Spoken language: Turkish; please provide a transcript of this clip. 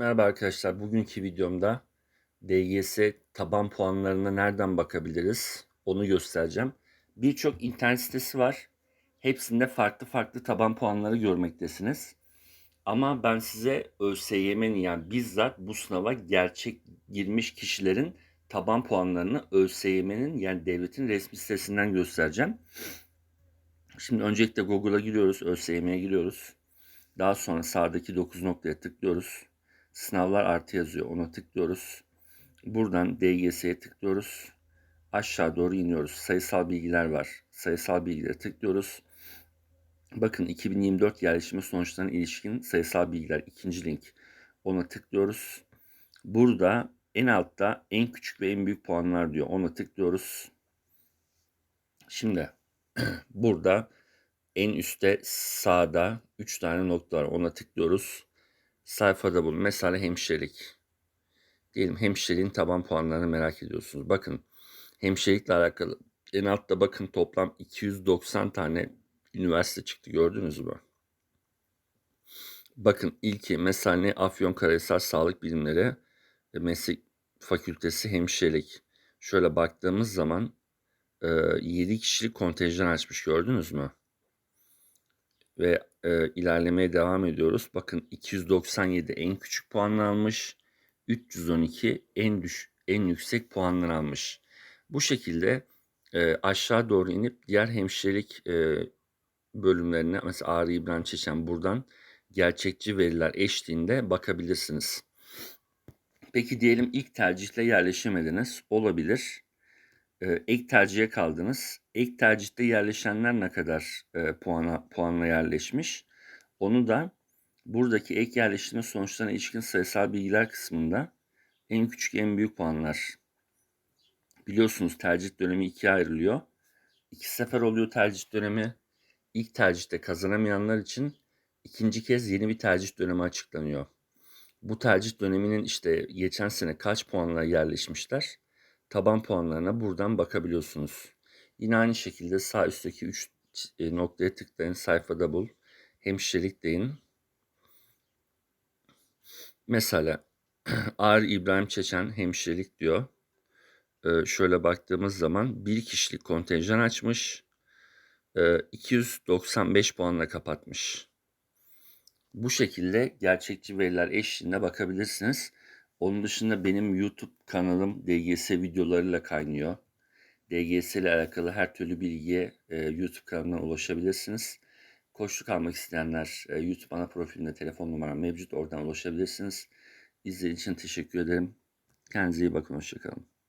Merhaba arkadaşlar. Bugünkü videomda DGS taban puanlarına nereden bakabiliriz onu göstereceğim. Birçok internet sitesi var. Hepsinde farklı farklı taban puanları görmektesiniz. Ama ben size ÖSYM'nin yani bizzat bu sınava gerçek girmiş kişilerin taban puanlarını ÖSYM'nin yani devletin resmi sitesinden göstereceğim. Şimdi öncelikle Google'a giriyoruz, ÖSYM'ye giriyoruz. Daha sonra sağdaki 9 noktaya tıklıyoruz. Sınavlar artı yazıyor. Ona tıklıyoruz. Buradan DGS'ye tıklıyoruz. Aşağı doğru iniyoruz. Sayısal bilgiler var. Sayısal bilgilere tıklıyoruz. Bakın 2024 yerleşimi sonuçlarına ilişkin sayısal bilgiler ikinci link. Ona tıklıyoruz. Burada en altta en küçük ve en büyük puanlar diyor. Ona tıklıyoruz. Şimdi burada en üstte sağda 3 tane nokta var. Ona tıklıyoruz. Sayfada bul. Mesela hemşirelik. Diyelim hemşireliğin taban puanlarını merak ediyorsunuz. Bakın hemşirelikle alakalı en altta bakın toplam 290 tane üniversite çıktı gördünüz mü? Bakın ilki mesela ne Afyonkarahisar Sağlık Bilimleri Meslek Fakültesi Hemşirelik. Şöyle baktığımız zaman 7 kişilik kontenjan açmış gördünüz mü? Ve e, ilerlemeye devam ediyoruz. Bakın 297 en küçük puanını almış. 312 en düş en yüksek puanını almış. Bu şekilde e, aşağı doğru inip diğer hemşirelik e, bölümlerine mesela Ağrı İbrahim Çeçen buradan gerçekçi veriler eşliğinde bakabilirsiniz. Peki diyelim ilk tercihle yerleşemediniz. Olabilir. Ek tercihe kaldınız. Ek tercihte yerleşenler ne kadar e, puana, puanla yerleşmiş? Onu da buradaki ek yerleştirme sonuçlarına ilişkin sayısal bilgiler kısmında en küçük en büyük puanlar. Biliyorsunuz tercih dönemi ikiye ayrılıyor. İki sefer oluyor tercih dönemi. İlk tercihte kazanamayanlar için ikinci kez yeni bir tercih dönemi açıklanıyor. Bu tercih döneminin işte geçen sene kaç puanla yerleşmişler? Taban puanlarına buradan bakabiliyorsunuz. Yine aynı şekilde sağ üstteki 3 e, noktaya tıklayın. Sayfada bul. Hemşirelik deyin. Mesela Ağrı İbrahim Çeçen hemşirelik diyor. Ee, şöyle baktığımız zaman bir kişilik kontenjan açmış. Ee, 295 puanla kapatmış. Bu şekilde gerçekçi veriler eşliğinde bakabilirsiniz. Onun dışında benim YouTube kanalım DGS videolarıyla kaynıyor. DGS ile alakalı her türlü bilgiye e, YouTube kanalına ulaşabilirsiniz. Koçluk almak isteyenler e, YouTube ana profilinde telefon numaram mevcut. Oradan ulaşabilirsiniz. İzlediğiniz için teşekkür ederim. Kendinize iyi bakın. Hoşçakalın.